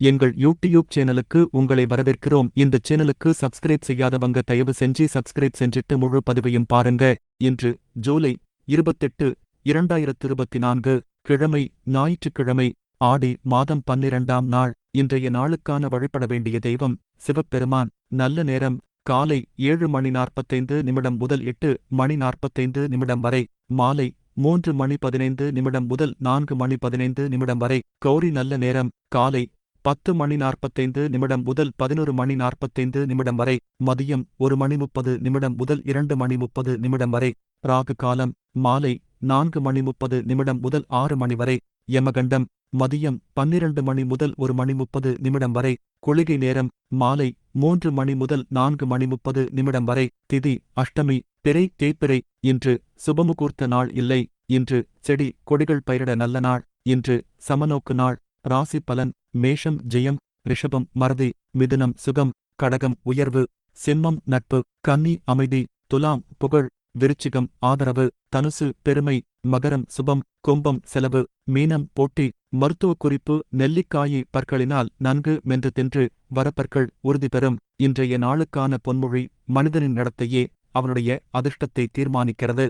எங்கள் யூடியூப் சேனலுக்கு உங்களை வரவேற்கிறோம். இந்த சேனலுக்கு சப்ஸ்கிரைப் செய்யாதவங்க தயவு செஞ்சு சப்ஸ்கிரைப் செஞ்சிட்டு முழு பதிவையும் பாருங்க. இன்று ஜூலை இருபத்தெட்டு இரண்டாயிரத்து இருபத்தி நான்கு கிழமை ஞாயிற்றுக்கிழமை ஆடி மாதம் பன்னிரண்டாம் நாள். இன்றைய நாளுக்கான வழிபட வேண்டிய தெய்வம் சிவபெருமான். நல்ல நேரம் காலை ஏழு மணி நாற்பத்தைந்து நிமிடம் முதல் எட்டு மணி நாற்பத்தைந்து நிமிடம் வரை மாலை மூன்று மணி பதினைந்து நிமிடம் முதல் நான்கு மணி பதினைந்து நிமிடம் வரை. கௌரி நல்ல நேரம் காலை பத்து மணி நாற்பத்தைந்து நிமிடம் முதல் பதினொரு மணி நாற்பத்தைந்து நிமிடம் வரை மதியம் ஒரு மணி முப்பது நிமிடம் முதல் இரண்டு மணி முப்பது நிமிடம் வரை ராகு காலம் மாலை நான்கு மணி முப்பது நிமிடம் முதல் ஆறு மணி வரை யமகண்டம் மதியம் பன்னிரண்டு மணி முதல் ஒரு மணி முப்பது நிமிடம் வரை குளிகை நேரம் மாலை மூன்று மணி முதல் நான்கு மணி முப்பது நிமிடம் வரை திதி அஷ்டமி பிறை தேய்பிறை இன்று சுபமுகூர்த்த நாள் இல்லை இன்று செடி கொடிகள் பயிரிட நல்ல நாள் இன்று சமநோக்கு நாள் ராசி பலன் மேஷம் ஜெயம் ரிஷபம் மறதி மிதுனம் சுகம் கடகம் உயர்வு சிம்மம் நட்பு கன்னி அமைதி துலாம் புகழ் விருச்சிகம் ஆதரவு தனுசு பெருமை மகரம் சுபம் கும்பம் செலவு மீனம் போட்டி மருத்துவ குறிப்பு நெல்லிக்காயை பற்களினால் நன்கு மென்று தின்று வரப்பற்கள் உறுதி பெறும் இன்றைய நாளுக்கான பொன்மொழி மனிதனின் நடத்தையே அவனுடைய அதிர்ஷ்டத்தை தீர்மானிக்கிறது.